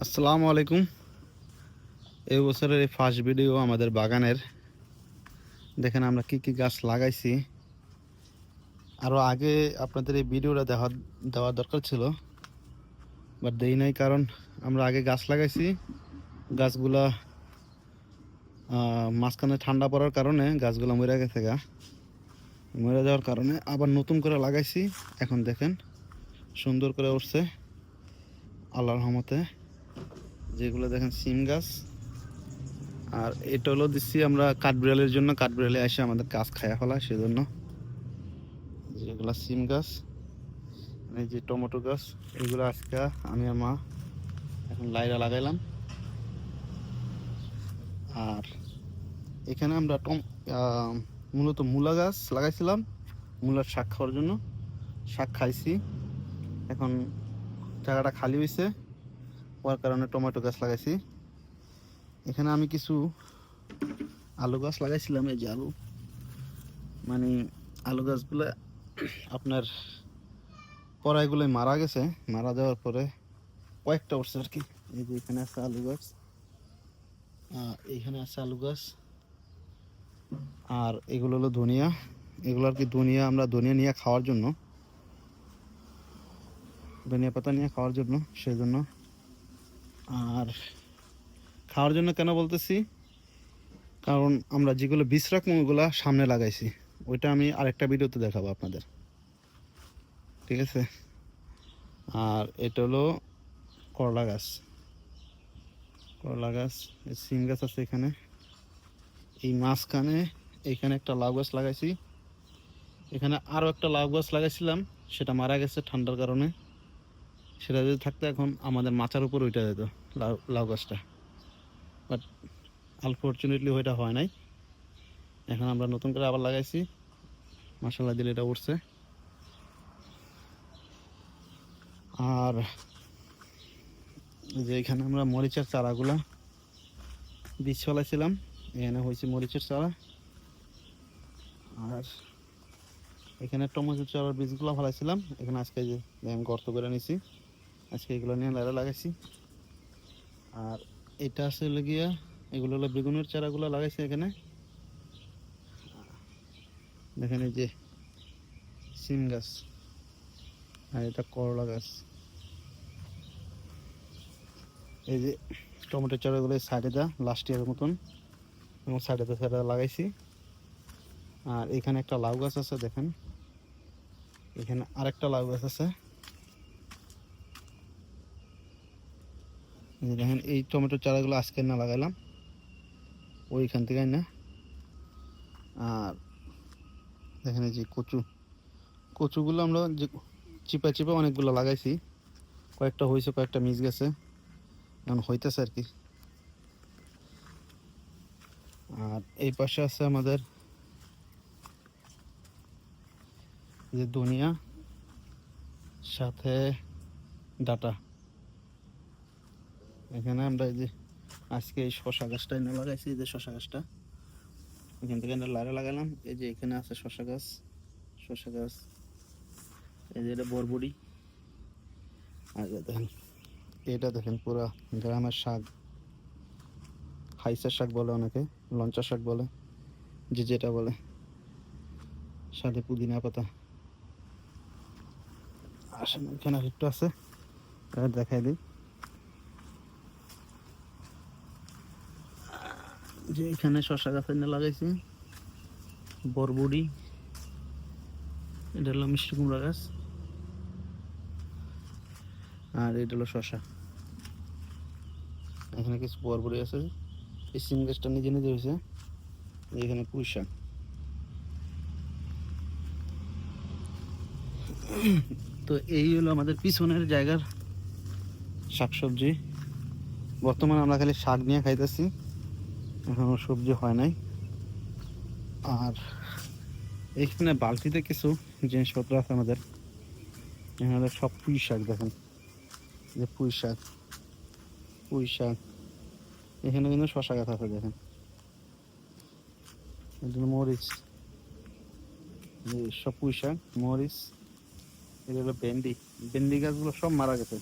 আসসালামু আলাইকুম। এই বছরের এই ফার্স্ট ভিডিও আমাদের বাগানের। দেখেন আমরা কি কি গাছ লাগাইছি। আরও আগে আপনাদের এই ভিডিওটা দেওয়া দেওয়া দরকার ছিল। বাট দেই নাই কারণ আমরা আগে গাছ লাগাইছি। গাছগুলা মাঝখানে ঠান্ডা পড়ার কারণে গাছগুলো মরে গেছে গা। মরে যাওয়ার কারণে আবার নতুন করে লাগাইছি। এখন দেখেন, সুন্দর করে উঠছে। আল্লাহর রহমতে। যেগুলো দেখেন সিম গাছ। আর এটা হলো দিচ্ছি আমরা কাঠবিড়ালের জন্য। কাঠবিড়ালে এসে আমাদের গাছ খায়া ফেলা সেজন্য। যেগুলো সিম গাছ এই যে টমেটো গাছ, এগুলো আজকে আমি আর মা এখন লাইরা লাগাইলাম। আর এখানে আমরা টম মূলত মূলা গাছ লাগাইছিলাম, মূলার শাক খাওয়ার জন্য। শাক খাইছি। এখন জায়গাটা খালি হয়েছে হওয়ার কারণে টমেটো গাছ লাগাইছি। এখানে আমি কিছু আলু গাছ লাগাইছিলাম, এই যে আলু। মানে আলু গাছগুলো আপনার পরাইগুলো মারা গেছে। মারা যাওয়ার পরে কয়েকটা উঠছে আর কি। এই যে এখানে আছে আলু গাছ এইখানে আছে আলু গাছ, আর এগুলো হলো ধনিয়া। এগুলো আর কি ধনিয়া, আমরা ধনিয়া নিয়ে খাওয়ার জন্য, ধনিয়া পাতা নিয়ে খাওয়ার জন্য, সেই জন্য আর খাওয়ার জন্য কেন বলতেছি? কারণ আমরা যেগুলো বিষ রাখব ওগুলো সামনে লাগাইছি, ওইটা আমি আরেকটা ভিডিওতে দেখাবো আপনাদের। ঠিক আছে? আর এটা হলো করলা গাছ। করলা গাছ সিম গাছ আছে এখানে। এই মাঝখানে এখানে একটা লাউ গাছ লাগাইছি। এখানে আরও একটা লাউ গাছ লাগাইছিলাম, সেটা মারা গেছে ঠান্ডার কারণে। সেটা যদি থাকতো এখন আমাদের মাচার উপর ওইটা যেত। লাউ লাউ গাছটা। বাট আনফর্চুনেটলি ওইটা হয় নাই। এখন আমরা নতুন করে আবার লাগাইছি। মশলা দিলে এটা উঠছে। আর যে এখানে আমরা মরিচের চারাগুলা বীজ ফলাইছিলাম। এখানে হয়েছে মরিচের চারা। আর এখানে টমেটো চারার বীজগুলো ফলাইছিলাম। এখানে আজকে যে আমি গর্ত করে নিছি। আজকে এগুলো নিয়ে লাগাইছি। আর এটা আছে গিয়া, এগুলো হলো বেগুনের চারাগুলো লাগাইছি এখানে। দেখেন এই যে সিম গাছ আর এটা করলা গাছ। এই যে টমেটো চারাগুলো সাইডে দা লাস্ট ইয়ারের মতন। এবং সাইডে দা সাইডে লাগাইছি। আর এখানে একটা লাউ গাছ আছে, দেখেন। এখানে আরেকটা লাউ গাছ আছে এই যে দেখেন, এই টমেটো চারাগুলো আজকে না লাগাইলাম। ওইখান থেকে না। আর দেখেন এই যে কচু। কচুগুলো আমরা যে চিপা চিপা অনেকগুলো লাগাইছি। কয়েকটা হয়েছে, কয়েকটা মিস গেছে। এখন হইতেছে আর কি। আর এই পাশে আছে আমাদের যে দুনিয়া সাথে ডাটা। এখানে আমরা এই যে আজকে এই শশা গাছটা এনে লাগাইছি, এই যে শশা গাছটা। এখান থেকে আমরা লাইরা লাগালাম। এই যে এখানে আছে শশা গাছ শশা গাছ। এই যে এটা বরবড়ি আর দেখেন, এটা দেখেন পুরা গ্রামের শাক। হাইসা শাক বলে অনেকে, লঞ্চা শাক বলে, যে যেটা বলে। সাথে পুদিনা পাতা। আসেন, এখানে একটু আছে। দেখাই দিই। যে এখানে শশা গাছ এনে লাগাইছি বরবড়ি এটা হলো মিষ্টি কুমড়া গাছ। আর এটা হলো শশা এখানে কিছু বরবড়ি আছে। এই সিম গাছটা নিজে নিজে হয়েছে। এখানে পুঁই শাক। তো এই হলো আমাদের পিছনের জায়গার শাকসবজি। বর্তমানে আমরা খালি শাক নিয়ে খাইতেছি। এখনও সবজি হয় নাই। আর এইখানে বালতিতে কিছু জিনিসপত্র আছে আমাদের। এখানে সব পুঁই শাক দেখেন। যে পুঁই শাক পুঁই শাক। এখানে কিন্তু শশা গাছ আছে দেখেন। এগুলো মরিচ। সব পুঁই শাক, মরিচ। এটা হলো ভেন্ডি। ভেন্ডি গাছগুলো সব মারা গেছে।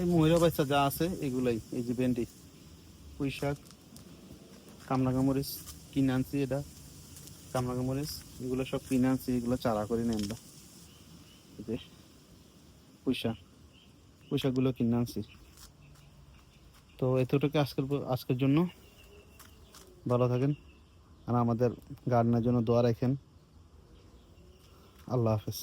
এই মহিলা বাচ্চা যা আছে এগুলাই, এই যে ভেন্ডি, পুঁই শাক। কামরাঙা মরিচ কিনে আনছি এটা। কামরাঙা মরিচ, এগুলো সব কিনে আনছি, এগুলো চারা করে নিই আমরা। পুঁই শাকগুলো কিনে আনছি। তো এতটুকু আজকের আজকের জন্য। ভালো থাকেন আর আমাদের গার্ডেনের জন্য দোয়া রাখেন। আল্লাহ হাফেজ।